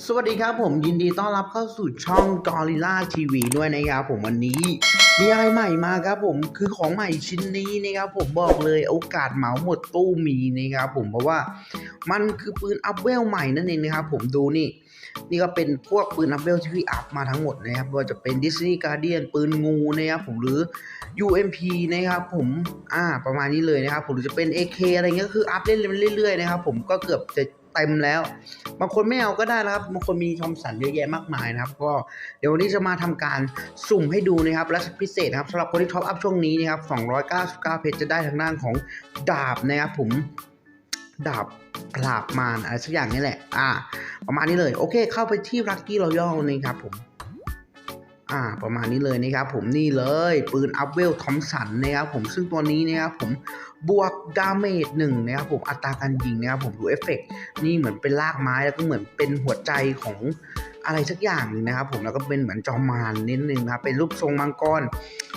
สวัสดีครับผมยินดีต้อนรับเข้าสู่ช่อง Gorilla TV ด้วยนะครับผมวันนี้มีอะไรใหม่มาครับผมคือของใหม่ชิ้นนี้นะครับผมบอกเลยโอกาสเหมาหมดตู้มีนะครับผมเพราะว่ามันคือปืนอัพเวลใหม่นั่นเองนะครับผมดูนี่ นี่ก็เป็นพวกปืนอัพเวลที่พี่อัพมาทั้งหมดนะครับว่าจะเป็น Disney Guardian ปืนงูนะครับผมหรือ UMP นะครับผมอ่าประมาณนี้เลยนะครับผมหรือจะเป็น AK อะไรเงี้ยคืออัพเล่นเรื่อยๆนะครับผมก็เกือบจะ เต็มแล้ว บางคนไม่เอาก็ได้นะครับ บางคนมีทอมสันเยอะแยะมากมายนะครับ ก็เดี๋ยววันนี้จะมาทำการสุ่มให้ดูนะครับ และพิเศษนะครับสำหรับคนที่ท็อปอัพช่วงนี้นะครับ299 เพจจะได้ทางด้านของดาบนะครับผมดาบปราบมารอะไรสักอย่างนี่แหละ อ่า ประมาณนี้เลย โอเค เข้าไปที่รักกี้รอยัลนะครับผม อ่าประมาณนี้เลยนะครับผมนี่เลยปืนอัพเวลทอมสันนะครับผมซึ่งตัวนี้นะครับผมบวกดาเมจหนึ่งนะครับผมอัตราการยิงนะครับผมดูเอฟเฟกต์นี่เหมือนเป็นลากไม้แล้วก็เหมือนเป็นหัวใจของอะไรสักอย่างนึงนะครับผมแล้วก็เป็นเหมือนจอมารนิดนึงนะครับเป็นรูปทรงมังกร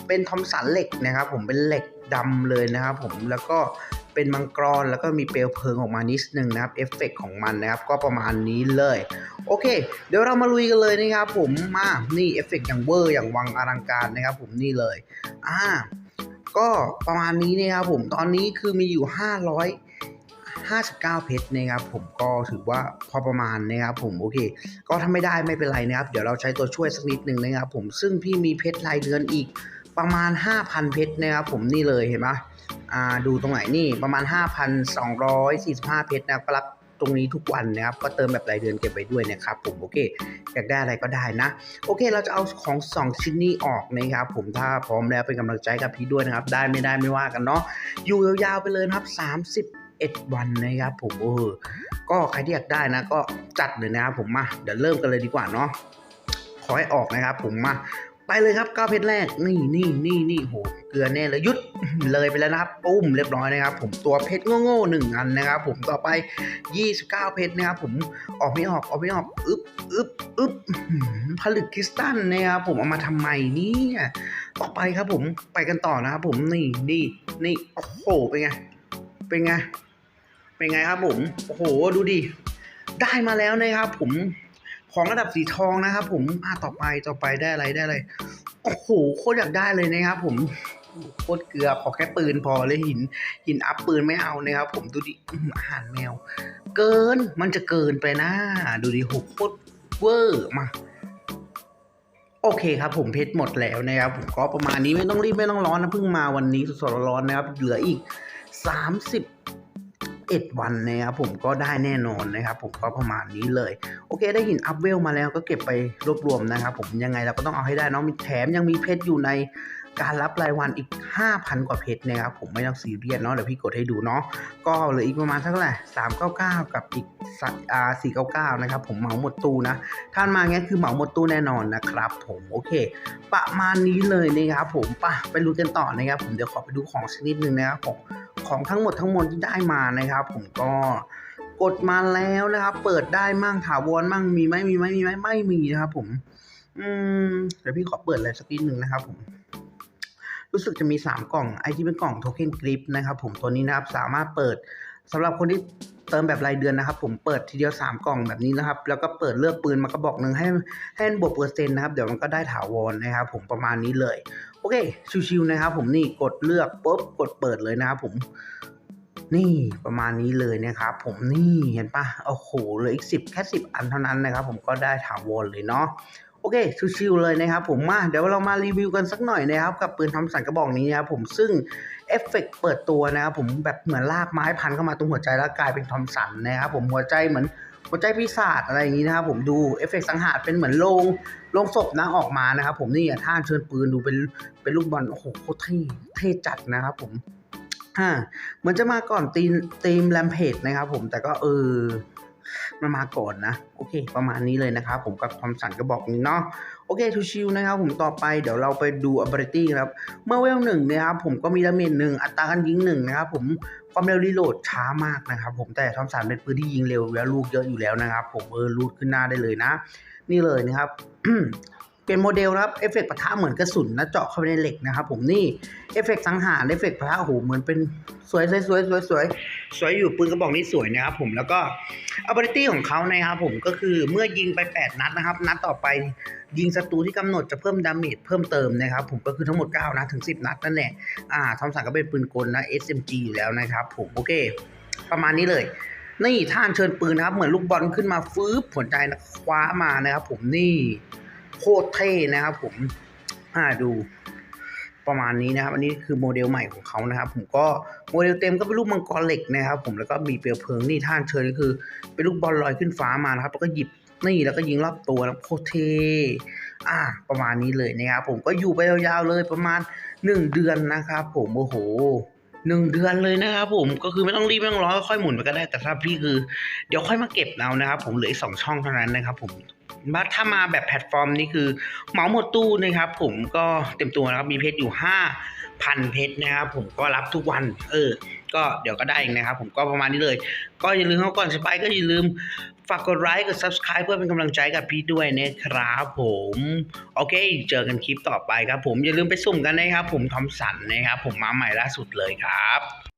เป็นทอมสันเหล็กนะครับผมเป็นเหล็กดำเลยนะครับผมแล้วก็ เป็นมังกรแล้วก็มีเปลวเพลิงออกมานิดนึงนะครับเอฟเฟกต์ของมันนะครับก็ประมาณนี้เลย โอเค เดี๋ยวเรามาลุยกันเลยนะครับผมมานี่เอฟเฟกต์อย่างเวอร์อย่างวังอลังการนะครับผมนี่เลยอ่าก็ประมาณนี้นะครับผมตอนนี้คือมีอยู่559 เพชรนะครับผมก็ถือว่าพอประมาณนะครับผมโอเค ก็ถ้าไม่ได้ไม่เป็นไรนะครับ เดี๋ยวเราใช้ตัวช่วยสักนิดหนึ่งนะครับผมซึ่งพี่มีเพชรรายเดือนอีก ประมาณ 5,000 เพชรนะครับผมนี่เลยเห็นไหมอ่าดูตรงไหนนี่ประมาณ 5,245 เพชรนะครับก็รับตรงนี้ทุกวันนะครับก็เติมแบบรายเดือนเก็บไว้ด้วยนะครับผมโอเคอยากได้อะไรก็ได้นะ โอเคเราจะเอาของ 2 ชิ้นนี้ออกนะครับผมถ้าพร้อมแล้วเป็นกำลังใจกับพี่ด้วยนะครับ ได้ไม่ได้ไม่ว่ากันเนาะอยู่ยาวๆไปเลยนะครับ31วันนะครับผมเออก็ใครที่อยากได้นะ ก็จัดเลยนะครับผมมาเดี๋ยวเริ่มกันเลยดีกว่าเนาะขอให้ออกนะครับผมมา ไปเลยครับก้าเพชรแรกนี่นี่นี่นี่โหเกลือแน่เลยหยุดเลยไปแล้วนะครับปุ้มเรียบร้อยนะครับ ผมตัวเพชรโง่ๆหนึ่งอันนะครับ ผมต่อไป 29 เพชรนะครับผมออกไม่ออกออกไม่ออกอึ๊บอึ๊บอึ๊บผลึกคริสตัลนะครับผมเอามาทำไมเนี่ยต่อไปครับผมไปกันต่อนะครับผมนี่นี่นี่โอ้โหเป็นไงเป็นไงเป็นไงครับผมโอ้โหดูดิได้มาแล้วนะครับผม ของระดับสีทองนะครับผมอะต่อไปต่อไปได้อะไรได้อะไรโอ้โหโคตรอยากได้เลยนะครับผมโคตรเกลือขอแค่ปืนพอเลยหินหินอัพปืนไม่เอานะครับผมดูดิอื้อาหารแมว เกินมันจะเกินไปนะ ดูดิโหโคตรเวอร์มาโอเคครับผมเพชรหมดแล้วนะครับผมก็ประมาณนี้ไม่ต้องรีบไม่ต้องร้อนนะเพิ่งมาวันนี้สดๆร้อนๆนะครับเหลืออีก 31วันนะครับผมก็ได้แน่นอนนะครับผมก็ประมาณนี้เลย โอเค ได้หินอัพเวลมาแล้วก็เก็บไปรวบรวมนะครับผมยังไงเราก็ต้องเอาให้ได้เนาะมีแถมยังมีเพชรอยู่ในการรับรายวันอีก 5,000 กว่าเพชรนะครับ ผมไม่ต้องซีเรียสเนาะเดี๋ยวพี่กดให้ดูเนาะก็เหลืออีกประมาณเท่าไหร่สามเก้าเก้ากับอีกสักอ่าสี่เก้าเก้านะครับ ผมเหมาหมดตู้นะท่านมาเงี้ยคือเหมาหมดตู้แน่นอนนะครับ ผมโอเค ประมาณนี้เลยนะครับผมไปไปรู้กันต่อนะครับ ผมเดี๋ยวขอไปดูของสักนิดนึงนะครับผม ของทั้งหมดทั้งมวลที่ได้มานะครับ ผมก็กดมาแล้วนะครับ เปิดได้มั่งถาวรมั่งมีไหมมีไหมมีไหมไม่มีนะครับ ผม อืมเดี๋ยวพี่ขอเปิดอะไรสักนิดนึงนะครับ ผม รู้สึกจะมี 3 กล่องไอที่เป็นกล่องโทเค็นกริปนะครับ ผมตัวนี้นะครับสามารถเปิดสำหรับคนที่ ติมแบบรายเดือนนะครับ ผมเปิดทีเดียว 3 กล่องแบบนี้นะครับ แล้วก็เปิดเลือกปืนมากระบอกหนึ่งให้ให้บวกเปอร์เซ็นต์นะครับ เดี๋ยวมันก็ได้ถาวรนะครับผมประมาณนี้เลย โอเค ชิวๆนะครับ ผมนี่กดเลือกปุ๊บกดเปิดเลยนะครับผมนี่ประมาณนี้เลยนะครับผมนี่เห็นปะโอ้โหเหลืออีกสิบแค่สิบอันเท่านั้นนะครับ ผมก็ได้ถาวรเลยเนาะ โอเคชิวๆเลยนะครับผมมาเดี๋ยวเรามารีวิวกันสักหน่อยนะครับกับปืนทอมสันกระบอกนี้นะครับผมซึ่งเอฟเฟกต์เปิดตัวนะครับผมแบบเหมือนลากไม้พันเข้ามาตรงหัวใจแล้วกลายเป็นทอมสันนะครับผมหัวใจเหมือนหัวใจปีศาจอะไรอย่างนี้นะครับผมดูเอฟเฟกต์สังหารเป็นเหมือนโลงโลงศพนะออกมานะครับผมนี่ท่าเชิญปืนดูเป็นเป็นลูกบอลโอ้โหโคตรเท่เท่จัดนะครับผมอ่าเหมือนจะมาก่อนตีมตีมแรมเพจนะครับผมแต่ก็เออ มันมาก่อนนะ โอเค ประมาณนี้เลยนะครับ ผมกับความสั่นก็บอกนี้เนาะโอเคทูชิวนะครับ ผมต่อไปเดี๋ยวเราไปดู ability ครับ เมื่อเวลหนึ่งนะครับผมก็มีดาเมจหนึ่งอัตราการยิงหนึ่งนะครับผมความเร็วรีโหลดช้ามากนะครับ ผมแต่ทอมสันเป็นปืนที่ยิงเร็วแล้วลูกเยอะอยู่แล้วนะครับ ผมเออรูดขึ้นหน้าได้เลยนะ นี่เลยนะครับ เปลี่ยนโมเดลนะครับเอฟเฟกต์ปะทะเหมือนกระสุนนะเจาะเข้าไปในเหล็กนะครับผมนี่เอฟเฟกต์สังหารเอฟเฟกต์ปะทะโอ้โหเหมือนเป็นสวยสวยสวยสวยสวยสวยอยู่ปืนกระบอกนี้สวยนะครับผมแล้วก็ ability ของเขานะครับผมก็คือเมื่อยิงไป 8 นัดนะครับ นัดต่อไปยิงศัตรูที่กำหนดจะเพิ่มดาเมจเพิ่มเติมนะครับผมก็คือทั้งหมด 9 นัดถึง 10 นัดนั่นแหละอ่าทอมสันก็เป็นปืนกลนะ SMG อยู่แล้วนะครับผมโอเค ประมาณนี้เลยนี่ท่านเชิญปืนนะครับ เหมือนลูกบอลขึ้นมาฟื้บผลใจนะคว้ามานะครับ ผมนี่ โคตรเท่นะครับผมอ่าดูประมาณนี้นะครับ อันนี้คือโมเดลใหม่ของเขานะครับ ผมก็โมเดลเต็มก็เป็นลูกมังกรเหล็กนะครับ ผมแล้วก็มีเปลวเพลิงนี่ท่านเชิญก็คือ เป็นลูกบอลลอยขึ้นฟ้ามานะครับ แล้วก็หยิบนี่แล้วก็ยิงรอบตัวแล้วโคตรเท่อ่าประมาณนี้เลยนะครับ ผมก็อยู่ไปยาวๆเลยประมาณหนึ่งเดือนนะครับ ผมโอ้โหหนึ่งเดือนเลยนะครับผมก็คือไม่ต้องรีบไม่ต้องรอค่อยหมุนไปก็ได้แต่ถ้าพี่คือ เดี๋ยวค่อยมาเก็บเอานะครับ ผมเหลืออีกสองช่องเท่านั้นนะครับ ผม มาถ้ามาแบบแพลตฟอร์มนี้คือเหมาหมดตู้นะครับ ผมก็เต็มตัวนะครับมีเพชรอยู่ห้าพันเพชรนะครับ ผมก็รับทุกวัน เออ ก็เดี๋ยวก็ได้เองนะครับ ผมก็ประมาณนี้เลย ก็อย่าลืมเข้าก่อนจะไปก็อย่าลืมฝากกดไลค์กด subscribe เพื่อเป็นกำลังใจกับพี่ด้วยนะครับผม โอเค เจอกันคลิปต่อไปครับผมอย่าลืมไปสุ่มกันนะครับ ผมทอมสันนะครับ ผมมาใหม่ล่าสุดเลยครับ